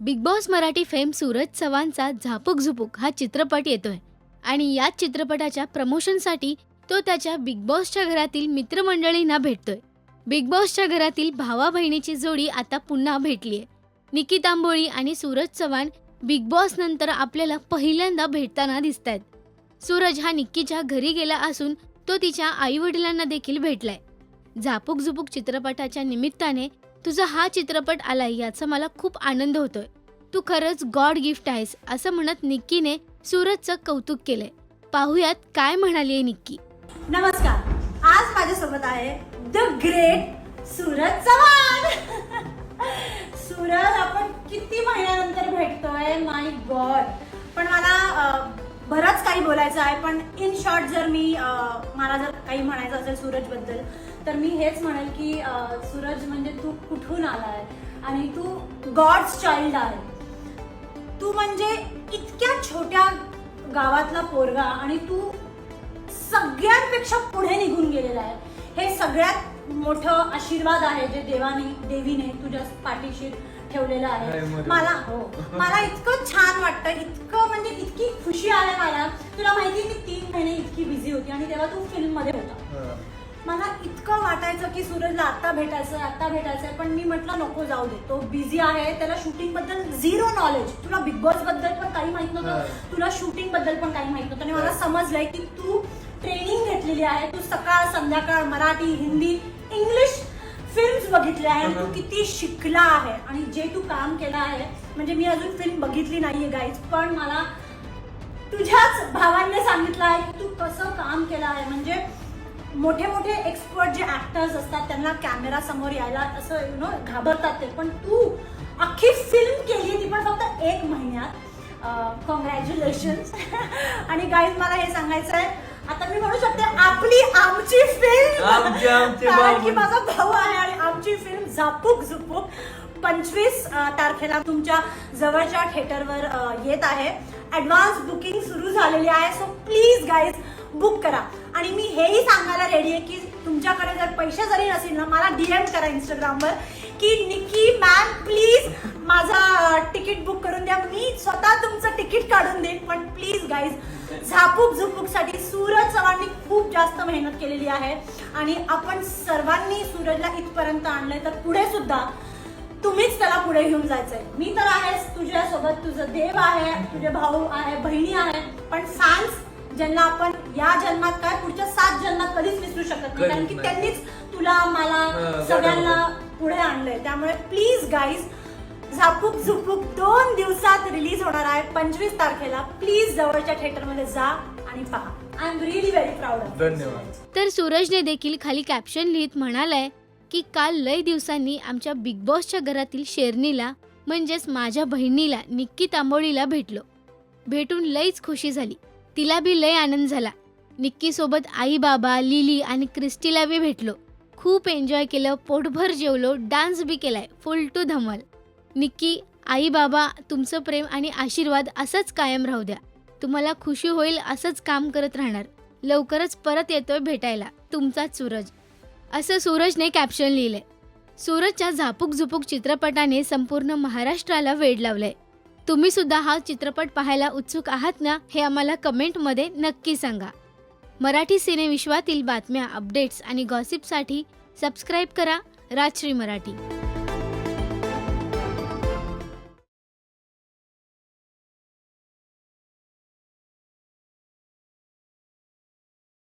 Bigg Boss Marathi fame Suraj चव्हाणचा Zapuk Jhupuk हा चित्रपट येतोय. आणि याच चित्रपटाच्या प्रमोशनसाठी तो त्याच्या बिग बॉसच्या घरातील मित्रमंडळींना भेटतोय. बिग बॉसच्या घरातील भावा बहिणीची जोडी आता पुन्हा भेटली आहे निकी तांबोळी आणि सूरज चव्हाण बिग बॉस नंतर आपल्याला पहिल्यांदा भेटताना दिसत आहेत सूरज हा निक्कीच्या घरी गेला असून तो तिच्या आई वडिलांना देखील भेटलाय. झापूक झुपूक चित्रपटाच्या निमित्ताने तुझा हा चित्रपट आलाय याचा मला खूप आनंद होतोय. तू खरंच गॉड गिफ्ट आहेस असं म्हणत निक्कीने सूरजचं कौतुक केलंय. पाहुयात काय म्हणाली निक्की. नमस्कार. आज माझ्यासोबत आहे द ग्रेट सूरज चव्हाण. सूरज आपण किती महिन्यानंतर भेटतोय? माय गॉड पण मला बरंच काही बोलायचं आहे पण इन शॉर्ट जर मी मला जर काही म्हणायचं असेल सूरजबद्दल तर मी हेच म्हणेल की सूरज म्हणजे तू कुठून आलाय आणि तू गॉड्स चाइल्ड आहे. तू म्हणजे इतक्या छोट्या गावातला पोरगा आणि तू सगळ्यांपेक्षा पुढे निघून गेलेला आहे. हे सगळ्यात मोठं आशीर्वाद आहे जे देवाने देवीने तुझ्या पाठीशी ठेवलेलं आहे. मला हो. मला इतकं छान वाटतं इतकं आहे तुला माहिती आहे, मी तीन महिने इतकी बिझी होती आणि तेव्हा तू फिल्ममध्ये होता मला इतकं वाटायचं की सूरजला आता भेटायचं आता भेटायचं पण मी म्हटलं नको जाऊ दे तो बिझी आहे त्याला शूटिंगबद्दल झिरो नॉलेज तुला बिग बॉसबद्दल पण काही माहीत. नव्हतं तुला शूटिंगबद्दल पण काही माहीत नव्हतं आणि मला. समजलंय की तू ट्रेनिंग घेतलेली आहे तू सकाळ संध्याकाळ मराठी हिंदी इंग्लिश फिल्म्स बघितल्या आहे तू. किती शिकला आहे आणि जे तू काम केलं आहे म्हणजे मी अजून फिल्म बघितली नाहीये गाईज पण मला तुझ्याच भावांनी सांगितलं आहे की तू कसं काम केलं आहे. म्हणजे मोठे मोठे एक्सपर्ट जे ऍक्टर्स असतात त्यांना कॅमेरा समोर यायला असं यु नो घाबरतात ते. पण तू अख्खी फिल्म केली ती पण फक्त एक महिन्यात. कॉंग्रॅच्युलेशन आणि गाईज मला हे सांगायचं आहे. आता मी म्हणू शकते आपली आमची फिल्म आमची- आमची कारण की. माझा भाऊ आहे आणि आमची फिल्म झापूक झुपूक पंचवीस तारखेला तुमच्या जवळच्या थिएटरवर येत आहे. ऍडव्हान्स बुकिंग सुरू झालेली आहे. सो प्लीज गाईज बुक करा. आणि मी हेही सांगायला रेडी आहे की तुमच्याकडे जर पैसे जरी नसेल ना मला डीएम करा इंस्टाग्रामवर की निकी मॅम प्लीज माझा तिकीट बुक करून द्या. मी स्वतः तुमचं तिकीट काढून देईन. पण प्लीज गाईज झापूक झुपूकसाठी सूरज चव्हाणनी खूप जास्त मेहनत केलेली आहे. आणि आपण सर्वांनी सूरजला इथपर्यंत आणलंय तर पुढे सुद्धा तुम्हीच त्याला पुढे घेऊन जायचंय. मी तर आहेच तुझ्या सोबत तुझं देव आहे तुझे भाऊ आहे बहिणी आहे. पण फॅन्स ज्यांना आपण या जन्मात काय पुढच्या सात जन्मात कधीच विसरू शकत नाही. कारण की. त्यांनीच तुला मला. सगळ्यांना पुढे आणलंय. त्यामुळे प्लीज गाईज झापूक झुपूक दोन दिवसात रिलीज होणार आहे पंचवीस तारखेला. प्लीज जवळच्या थिएटरमध्ये जा आणि पहा. I am really very proud of धन्यवाद. तर सूरजने देखील खाली कॅप्शन लिहित म्हणालाय की काल लय दिवसांनी आमच्या बिग बॉसच्या घरातील शेरणीला म्हणजेच माझ्या बहिणीला निक्की तांबोळीला भेटलो. भेटून लईच खुशी झाली. तिला बी लय आनंद झाला. निक्कीसोबत आई बाबा लिली आणि क्रिस्टीला बी भेटलो. खूप एन्जॉय केलं पोटभर जेवलो डान्स बी केलाय फुल टू धमाल. निक्की आई बाबा तुमचं प्रेम आणि आशीर्वाद असंच कायम राहू द्या. तुम्हाला खुशी होईल असंच काम करत राहणार. लवकरच परत येतोय भेटायला. तुमचा सूरज. असं सूरजने कॅप्शन लिहिले. सूरजच्या झापूक झुपूक चित्रपटाने संपूर्ण महाराष्ट्राला वेड लावलंय. तुम्ही सुद्धा हा चित्रपट पाहायला उत्सुक आहात ना हे आम्हाला कमेंटमध्ये नक्की सांगा. मराठी सिनेविश्वातील बातम्या अपडेट्स आणि गॉसिपसाठी सबस्क्राईब करा राजश्री मराठी.